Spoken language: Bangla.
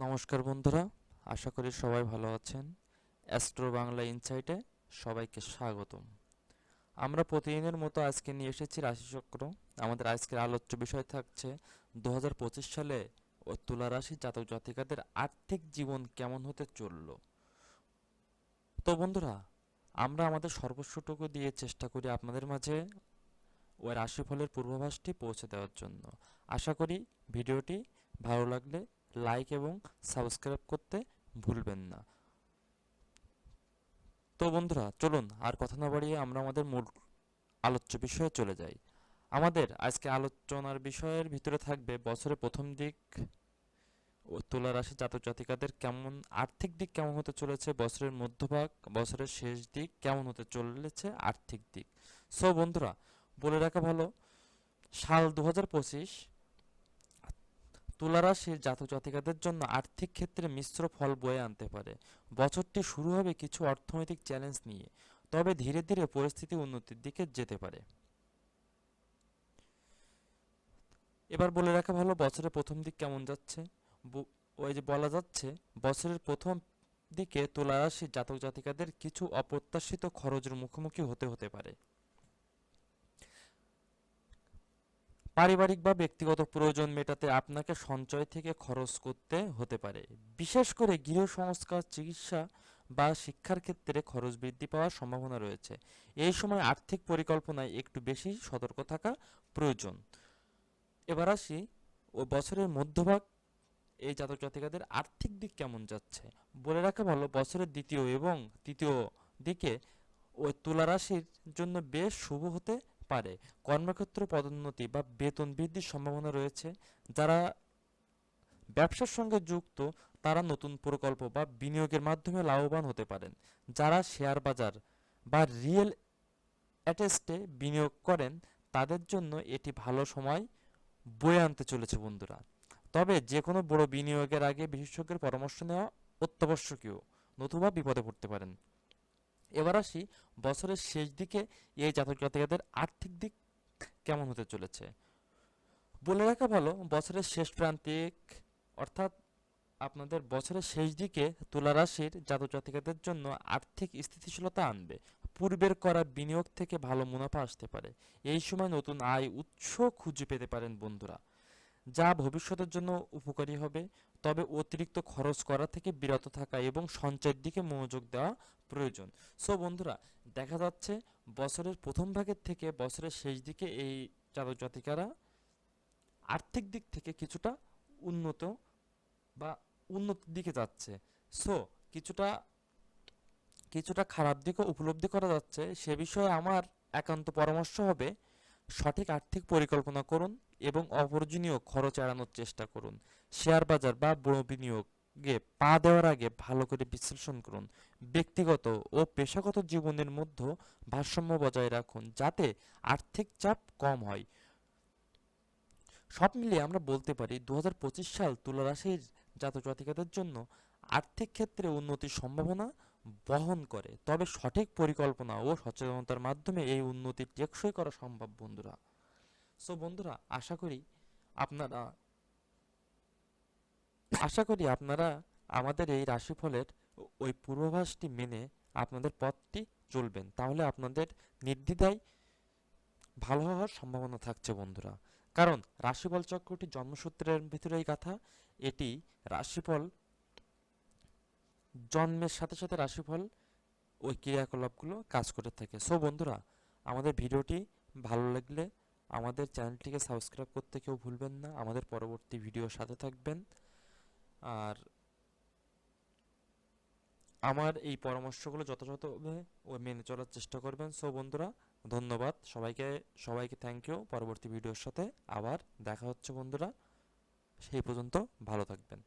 নমস্কার বন্ধুরা, আশা করি সবাই ভালো আছেন। অ্যাস্ট্রো বাংলা ইনসাইটে সবাইকে স্বাগতম। আমরা প্রতিদিনের মতো আজকে নিয়ে এসেছি রাশিচক্র। আমাদের আজকের আলোচ্য বিষয় থাকছে দু হাজার পঁচিশ সালে ও তুলা রাশি জাতক জাতিকাদের আর্থিক জীবন কেমন হতে চলল। তো বন্ধুরা, আমরা আমাদের সর্বস্বটুকু দিয়ে চেষ্টা করি আপনাদের মাঝে ওই রাশিফলের পূর্বাভাসটি পৌঁছে দেওয়ার জন্য। আশা করি ভিডিওটি ভালো লাগলে লাইক এবং সাবস্ক্রাইব করতে ভুলবেন না। তো বন্ধুরা, চলুন আর কথা না বাড়িয়ে আমরা আমাদের মূল আলোচ্য বিষয়ে চলে যাই। আমাদের আজকে আলোচনার বিষয়ের ভিতরে থাকবে বছরের প্রথম দিক ও তুলা রাশি জাতক জাতিকাদের কেমন, আর্থিক দিক কেমন হতে চলেছে, বছরের মধ্যভাগ, বছরের শেষ দিক কেমন হতে চলেছে, আর্থিক দিক। সো বন্ধুরা, বলে রাখা ভালো, সাল দু হাজার পঁচিশ পঁচিশ জাতক জাতিকাদের জন্য আর্থিক ক্ষেত্রে মিশ্র ফল বয়ে আনতে পারে। বছরটি শুরু হবে কিছু অর্থনৈতিক চ্যালেঞ্জ নিয়ে, তবে ধীরে ধীরে পরিস্থিতি উন্নতির দিকে যেতে পারে। এবার বলে রাখা ভালো, বছরের প্রথম দিক কেমন যাচ্ছে? ওই যে বলা যাচ্ছে, বছরের প্রথম দিকে তুলা রাশির জাতক জাতিকাদের কিছু অপ্রত্যাশিত খরচের মুখোমুখি হতে হতে পারে। পারিবারিক বা ব্যক্তিগত প্রয়োজন মেটাতে আপনাকে সঞ্চয় থেকে খরচ করতে হতে পারে। বিশেষ করে গৃহ সংস্কার চিকিৎসা বা শিক্ষার ক্ষেত্রে খরচ বৃদ্ধি পাওয়ার সম্ভাবনা রয়েছে। এই সময় আর্থিক পরিকল্পনায় একটু বেশি সতর্ক থাকা প্রয়োজন। এবার আসি, ও বছরের মধ্যভাগ এই জাতক জাতিকাদের আর্থিক দিক কেমন যাচ্ছে? বলে রাখা ভালো, বছরের দ্বিতীয় এবং তৃতীয় দিকে ওই তুলা রাশির জন্য বেশ শুভ হতে পারে। কর্মক্ষেত্র পদোন্নতি বা বেতন বৃদ্ধির সম্ভাবনা রয়েছে। যারা ব্যবসার সঙ্গে যুক্ত, তারা নতুন প্রকল্প বা বিনিয়োগের মাধ্যমে লাভবান হতে পারেন। যারা শেয়ার বাজার বা রিয়েল অ্যাটেস্টে বিনিয়োগ করেন, তাদের জন্য এটি ভালো সময় বয়ে আনতে চলেছে বন্ধুরা। তবে যে কোনো বড় বিনিয়োগের আগে বিশেষজ্ঞের পরামর্শ নেওয়া অত্যাবশ্যকীয়, নতুবা বিপদে পড়তে পারেন। এবার আসি বছরের শেষ দিকে এই জাতক জাতিকাদের আর্থিক দিক কেমন হতে চলেছে? বলে রাখা ভালো, বছরের শেষ প্রান্তিক, অর্থাৎ আপনাদের বছরের শেষ দিকে তুলা রাশির জাতক জাতিকাদের জন্য আর্থিক স্থিতিশীলতা আনবে। পূর্বের করা বিনিয়োগ থেকে ভালো মুনাফা আসতে পারে। এই সময় নতুন আয় উৎস খুঁজে পেতে পারেন বন্ধুরা। যা ভবিষ্যতের জন্য উপকারী হবে। তবে অতিরিক্ত খরচ করা থেকে বিরত থাকা এবং সঞ্চয়ের দিকে মনোযোগ দেওয়া প্রয়োজন। সো বন্ধুরা, দেখা যাচ্ছে বছরের প্রথম ভাগের থেকে বছরের শেষ দিকে এই জাতক জাতিকারা আর্থিক দিক থেকে কিছুটা উন্নত বা উন্নতির দিকে যাচ্ছে। সো কিছুটা কিছুটা খারাপ দিকও উপলব্ধি করা যাচ্ছে। সে বিষয়ে আমার একান্ত পরামর্শ হবে সঠিক আর্থিক পরিকল্পনা করুন এবং অপ্রয়োজনীয় খরচ এড়ানোর চেষ্টা করুন। শেয়ার বাজার বা বড় বিনিয়োগে পা দেওয়ার আগে ভালো করে বিশ্লেষণ করুন। ব্যক্তিগত ও পেশাগত জীবনের মধ্যে ভারসাম্য বজায় রাখুন যাতে আর্থিক চাপ কম হয়। সব মিলিয়ে আমরা বলতে পারি দু হাজার পঁচিশ সাল তুলা রাশির জাতক জাতিকাদের জন্য আর্থিক ক্ষেত্রে উন্নতির সম্ভাবনা বহন করে। তবে সঠিক পরিকল্পনা ও সচেতনতার মাধ্যমে এই উন্নতি টেকসই করা সম্ভব, বন্ধুরা। সো বন্ধুরা, আশা করি আপনারা, আশা করি আপনারা আমাদের এই রাশিফলের ওই পূর্বাভাসটি মেনে আপনাদের পথটি চলবেন। তাহলে আপনাদের নির্দ্বিধায় ভালো হওয়ার সম্ভাবনা থাকছে, বন্ধুরা। কারণ, রাশিফল চক্রটি জন্মসূত্রের ভিতরেই গাথা। এটি রাশিফল জন্মের সাথে সাথে রাশিফল ওই ক্রিয়াকলাপগুলো কাজ করে থাকে। সো বন্ধুরা, আমাদের ভিডিওটি ভালো লাগলে আমাদের চ্যানেলটিকে সাবস্ক্রাইব করতে কেউ ভুলবেন না। আমাদের পরবর্তী ভিডিওর সাথে থাকবেন। আর আমার এই পরামর্শগুলো যথাযথভাবে ও মেনে চলার চেষ্টা করবেন। সো বন্ধুরা, ধন্যবাদ। সবাইকে সবাইকে থ্যাংক ইউ পরবর্তী ভিডিওর সাথে আবার দেখা হচ্ছে, বন্ধুরা। সেই পর্যন্ত ভালো থাকবেন।